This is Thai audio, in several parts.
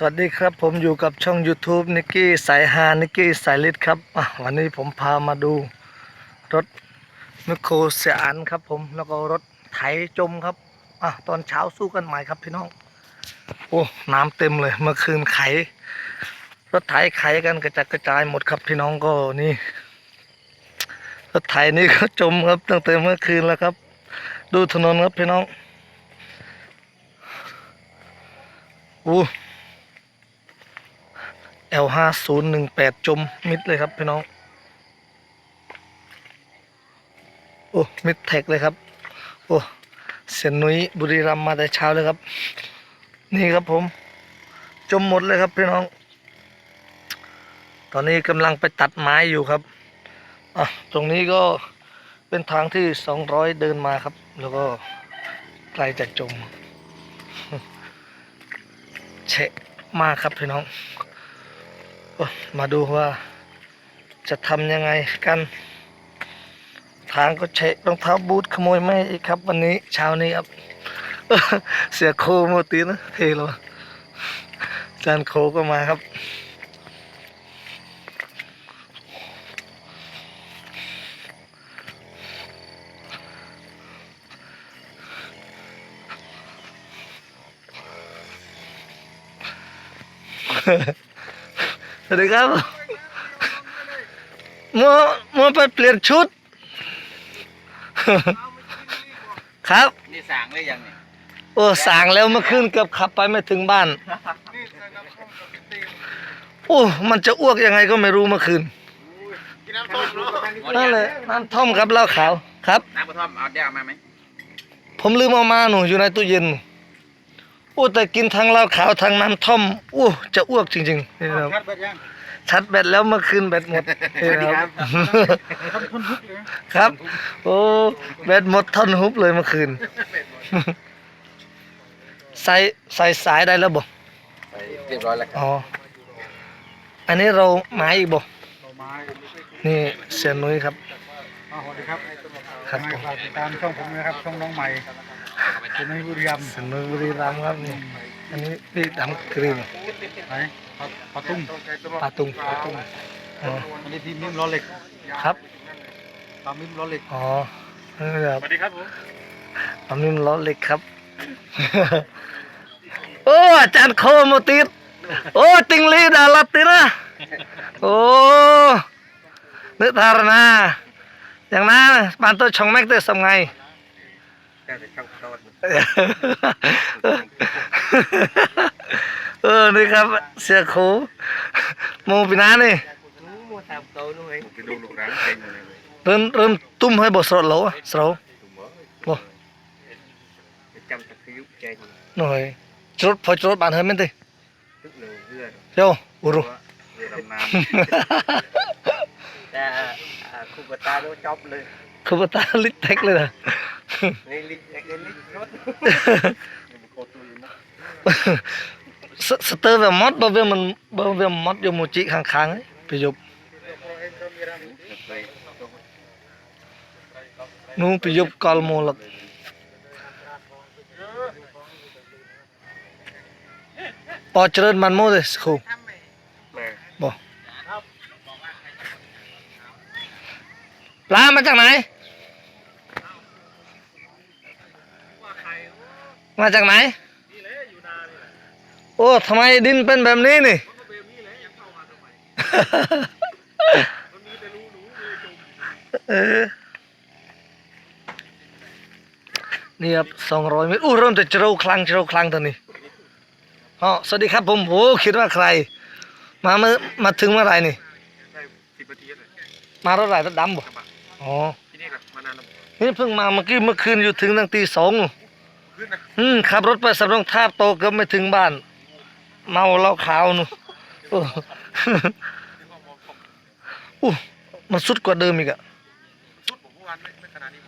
สวัสดีครับผมอยู่กับช่อง YouTube นิกกี้สายฮานิกกี้สายลิดครับวันนี้ผมพามาดูรถมิโครเสียอันครับผมแล้วก็รถไถจมครับอตอนเช้าสู้กันใหม่ครับพี่น้องโอ้น้ำเต็มเลยเมื่อคืนไข รถไถไขกันกระจัดกระจายหมดครับพี่น้องก็นี่ รถไถนี่ก็จมครับตั้งแต่เมื่อคืนแล้วครับ ดูถนนครับพี่น้องอู้ L ห้าศูนย์หนึ่งแปดจมมิดเลยครับพี่น้อง โอ้มิดแท็กเลยครับ โอ้เสียนนุ้ยบุรีรัมมาแต่เช้าเลยครับ นี่ครับผม จมหมดเลยครับพี่น้อง ตอนนี้กำลังไปตัดไม้อยู่ครับอะตรงนี้ก็เป็นทางที่สองร้อยเดินมาครับ แล้วก็ไกลจากจมเฉะมากครับพี่น้อง มาดูว่าจะทำยังไงกัน ทางก็เฉะรองเท้าบูทขโมยไม่อีกครับ วันนี้เช้านี้ครับ เสียโคโมตีนะเทเลวจานโคก็มาครับ สวัสดีครับมัวมัวไปเปลี่ยนชุด ครับ นี่สางเลยยังเนี่ยโอ้สางแล้วเมื่อคืนเกือบขับไปไม่ถึงบ้าน โอ้มันจะอ้วกยังไงก็ไม่รู้เมื่อคืนกินน้ำส้มเนาะนั่นเลยน้ำท่อมครับเหล้าขาวครับ น้ำกระท่อมเอาได้เอามาไหมผมลืมเอามาหนูอยู่ในตู้เย็นโอ้แต่กินทั้งเหล้าขาวทั้งน้ำท่อมโอ้จะอ้วกจริงๆนี่ครับคัดเบิดยังชัดแบตแล้วเมื่อคืนแบตหมดนี่ครับทำคนทุกเลยครับ โอ้แบตหมดท่อนฮุบเลยเมื่อคืน ใส่ใส่สายได้แล้วบ่เรียบร้อยแล้วครับอ๋ออันนี้เราหมายอีกบ่ดอกไม้นี่เสียนุ้ยครับมาสวัสดีครับครับผมฝากติดตามช่องผมนะครับช่องน้องใหม่ อยู่ในบุรีรัมย์เสียนุ้ยบุรีรัมย์ครับนี่อันนี้พี่ดำกรีนไหนปลาปลาตุ้งปาตุงปลาตุ้งอ๋ออันนี้ทีมมิมล้อเหล็กครับปลามิมล้อเหล็กอ๋อนี่ครับสวัสดีครับผมอันนี้ล้อเหล็กครับโอ้อาจารย์โคมติดโอ้ติงลีดาลาตินะโอ้นึกทารนาอย่างนั้นปานตัวชงแม็กเตอร์สมไงแค่จะ เออนี่ครับ เสียโคมูปีน้านี่เริ่มเริ่มตุ้มให้บทสรดแล้วสรดบ่หน่อยจดพอจดบานเฮ้ยมันตีเจ้าอุรุคุบตาโดนจอบเลยคุบตาลิทเทคเลยนะ นี่ลิเล็กลิรถโคตรตุยนะ สสเตอร์แบบมอดบ่เวมันบ่เวมอดอยู่หมูจิข้างๆเอ้ยไปยบนู่นไปยบกอลโมลักปอเจริญมันโมเดสคู มา บ่ปลามาจากไหน มาจากไหนโอ้ทำไมดินเป็นแบบนี้นี่เออนี่ครับสองร้อยเมตรอู้เริ่มจะเจราคลังเจราคลังตอนนี้อ๋อสวัสดีครับผมโอ้คิดว่าใคร มาเมื่อมาถึงเมื่อไหร่นี่ได้สิบนาทีเลยมารถไหนรถดำบ่อ๋อที่นี่กับมานานแล้วนี่เพิ่งมาเมื่อกี้เมื่อคืนอยู่ถึงตั้งตีสอง ขึ้นนะอืมขับรถไปสำโรงทาบโตเกือบไม่ถึงบ้าน เมาเหล้าขาวนู่นโอ้อู้มันสุดกว่าเดิมอีกอะสุดผมเมื่อวานไม่ไม่ขนาดนี้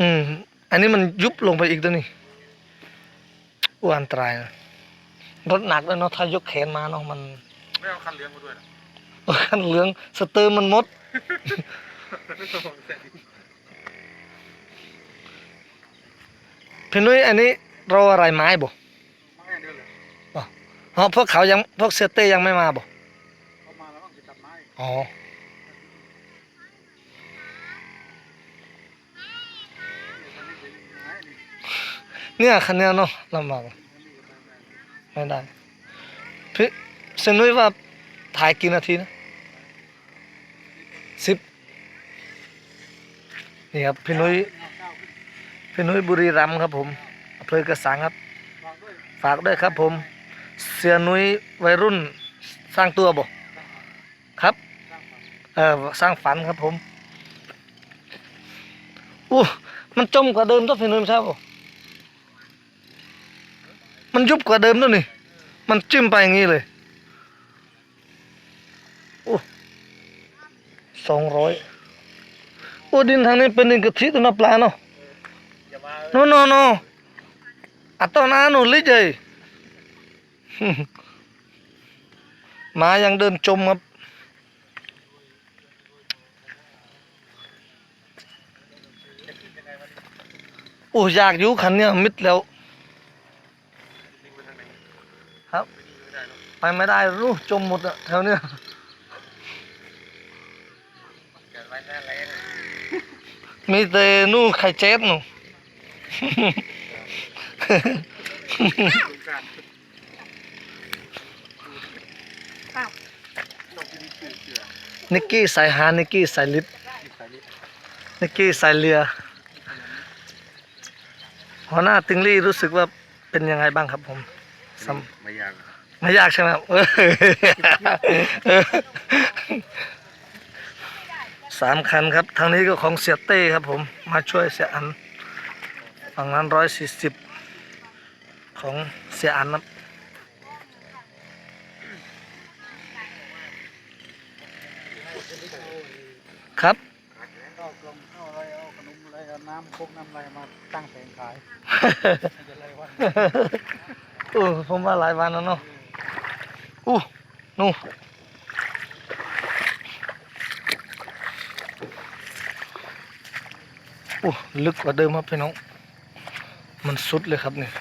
อืม อันนี้มันยุบลงไปอีกตัวนี้อู้อันตรายนะรถหนักแล้วเนาะถ้ายกแขนมาเนาะมันไม่เอาคันเลี้ยงมาด้วยนะคันเหลืองสเตอร์มันหมด ไม่ต้องเสร็จ พี่นุ้ยอันนี้เราอะไรไม้บ่ไม่เดียวเลยอ๋อพวกเขายังพวกเซยเต้ยังไม่มาบ่เข้ามาแล้วต้องจะกลับไม้อ๋อเนี่ยคันเนี้ยเนาะลำบากไม่ได้พี่เซนุ้ยว่าถ่ายกี่นาทีนะสิบนี่ครับพี่นุ้ย พี่นุ้ยบุรีรัมย์ครับผมอำเภอกระสังครับ ฝากด้วยครับผม เสียนุ้ยวัยรุ่นสร้างตัวบ่ครับเออสร้างฝันครับผมอู้มันจมกว่าเดิมตัวพี่นุ้ยใช่บ่มันยุบกว่าเดิมตัวนี่มันจิ้มไปอย่างนี้เลยโอ้สองร้อยโอ้ดินทางนี้เป็นดินกะทิตัวนับปลาเนาะ อย่ามาโนโนโนอัตโตนาหนูลิเจยมายังเดินจมครับ โอ้อยากอยู่คันเนี้ยมิดแล้ว ครับ ไปไม่ได้รู้จมหมดอะแถวเนี้ยมีแต่นู่นไข่เจ็ดนู่ นิกกี้สายหานิกกี้สายลิฟนิกกี้สายเรือหัวหน้าติงลี่รู้สึกว่าเป็นยังไงบ้างครับผมสำไม่ยากไม่ยากใช่ไหมครับเออสามคันครับ ทางนี้ก็ของเสียเต้ครับผม มาช่วยเสียอัน ฝั่งนั้นร้อยสี่สิบของเสียอันครับครับก็กลมเข้าอะไรเอาขนมอะไรเอาน้ำพกน้ำอะไรมาตั้งแผงขายจะเลยว่าโอ้ผมว่าหลายวันแล้วเนาะอู้นู่นโอ้ลึกกว่าเดิมครับพี่น้อง มันสุดเลยครับเนี่ย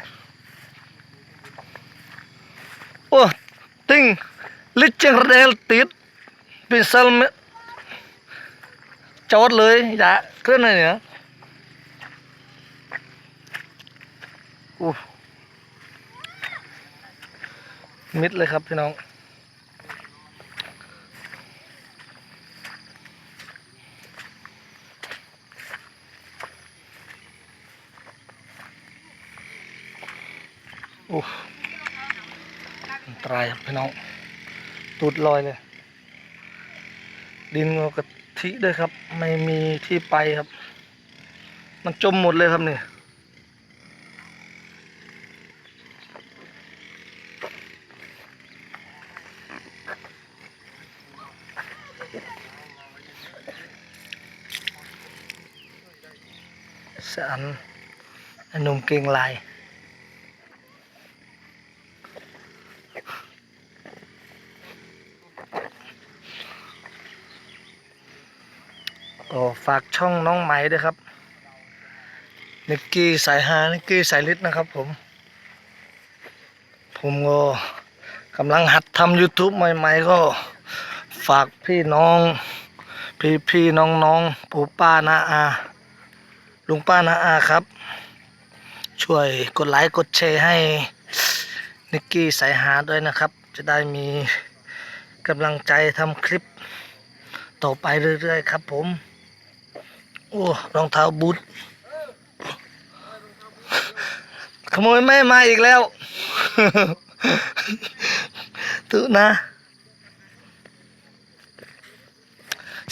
โอ้ติงลิจังเรลติดป็นซัลจอดเลยอย่าเคลื่อนไหนเนี่ยโอ้มิดเลยครับพี่น้อง โอ้ตายครับพี่น้อง ตูดลอยเลย ดินงอกะทิด้วยครับ ไม่มีที่ไปครับ มันจมหมดเลยครับเนี่ยสันหนุ่มเก่งลาย ก็ฝากช่องน้องไหมด้วยครับนิกกี้สายฮานิกกี้สายลิศนะครับผม ผมก็กำลังหัดทำ YouTube ใหม่ ๆ ก็ฝากพี่น้อง พี่พี่น้องน้องๆปู่ป้านาอา ลุงป้านาอาครับ ช่วยกดไลค์กดแชร์ให้นิกกี้สายหาด้วยนะครับ จะได้มีกำลังใจทำคลิปต่อไปเรื่อย ๆ ครับผม โอ้รองเท้าบูทขโมยแม่มาอีกแล้วตุนะ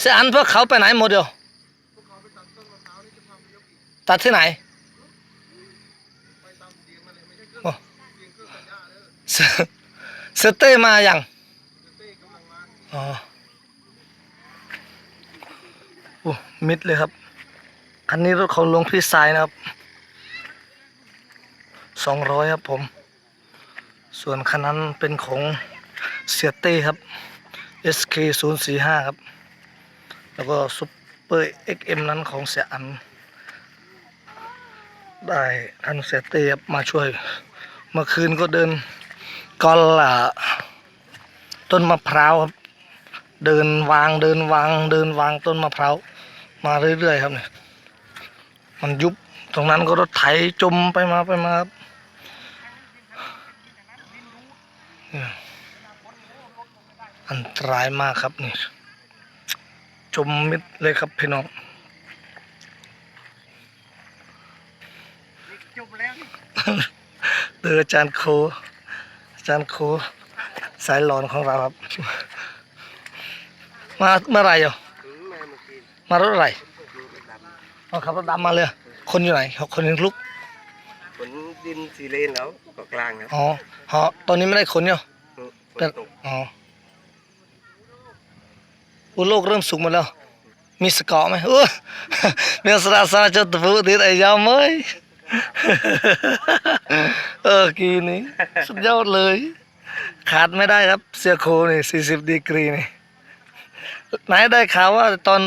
เสียอันพวกเขาไปไหนหมดเดียวตัดที่ไหนเสเต้มาอย่างอ๋อมิดเลยครับ คันนี้รถของหลวงพี่สายนะครับสองร้อยครับผม ส่วนคันนั้นเป็นของเสียเต้ครับ SK 0 4 5ครับ แล้วก็ซุปเปอร์ XM นั้นของเสียอัน ได้ทันเสียเต้ครับมาช่วย เมื่อคืนก็เดินกอลอะต้นมะพร้าวครับ เดินวางเดินวาง เดินวางต้นมะพร้าวมาเรื่อยๆครับเนี่ย มันยุบตรงนั้นก็รถไถจมไปมาไปมาครับเนี่ยอันตรายมากครับนี่ จมมิดเลยครับพี่น้องจบแล้วนี่เดืออาจารย์โคอาจารย์โคสายหลอนของเราครับ มาเมื่อไหรอะอืมมาเมื่อกี้มารถอะไรดูไปตาม เอาขับรถดำมาเลย คนอยู่ไหนคนยังลุกฝนดินสีเลนแล้วก็กลางแล้วอ๋อเหาะตอนนี้ไม่ได้ขนเนี่ยอืมฝนแต่ตกอ๋ออุโลกเริ่มสุกหมดแล้ว มีสเกาะไหมเออเมียสระสาจตฟุติดไอ้ยาวเมยเออกีนี้สุดยอดเลย ขาดไม่ได้ครับเสื้อโคนี่สี่สิบดีกรีนี่ไหนได้ข่าวว่าตอน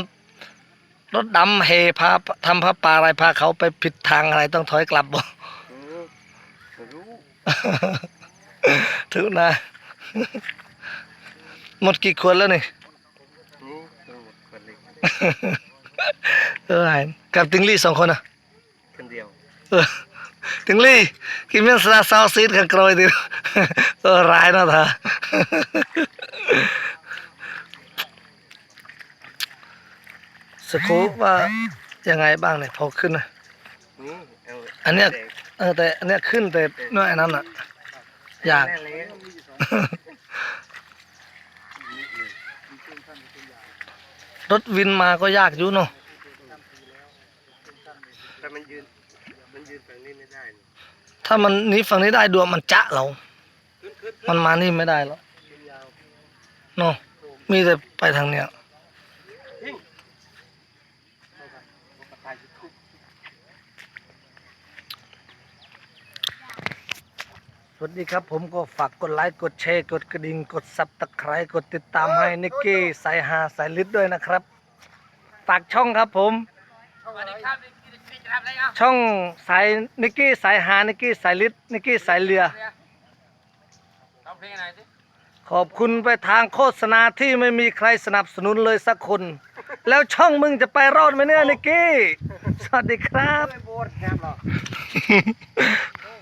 รถดำเฮพาทำพระป่าอะไรพาเขาไปผิดทางอะไรต้องถอยกลับบ่อืมไม่รู้ถึงนะหมดกี่ขวดแล้วนี่นี่ต้องหมดคนเล็กเออหายกับติงลี่สองคนอะคนเดียวเออติงลี่กินเมียนสลาซาวซีดกันกรอยดิเออร้ายนะท่า สกูปว่ายังไงบ้างเนี่ยพอขึ้นนะนี่เอาอันเนี้ยแดงเออแต่อันเนี้ยขึ้นแต่เนื้อไอ้นั้นอะอยากแน่เลยรถวินมาก็ยากอยู่เนาะแต่มันยืนมันยืนฝั่งนี้ไม่ได้นี่ถ้ามันหนี้ฝั่งนี้ได้ดวงมันจะเราขึ้นขึ้นมันมานี่ไม่ได้หรอกเนาะมีแต่ไปทางเนี้ย ยิ่ง ส วัสดีครับผมก็ฝากกดไลค์กดแชร์กดกระดิ่งกดซับตะไคร้กดติดตามให้นิกกี้สายหาสายลิดด้วยนะครับ ฝากช่องครับผม ช่องสายนิกกี้สายหานิกกี้สายลิดนิกกี้สายเรือร้องเพลงอะไรสิขอบคุณไปทางโฆษณาที่ไม่มีใครสนับสนุนเลยสักคน แล้วช่องมึงจะไปรอดไหมเนี่ยนิกกี้ สวัสดีครับ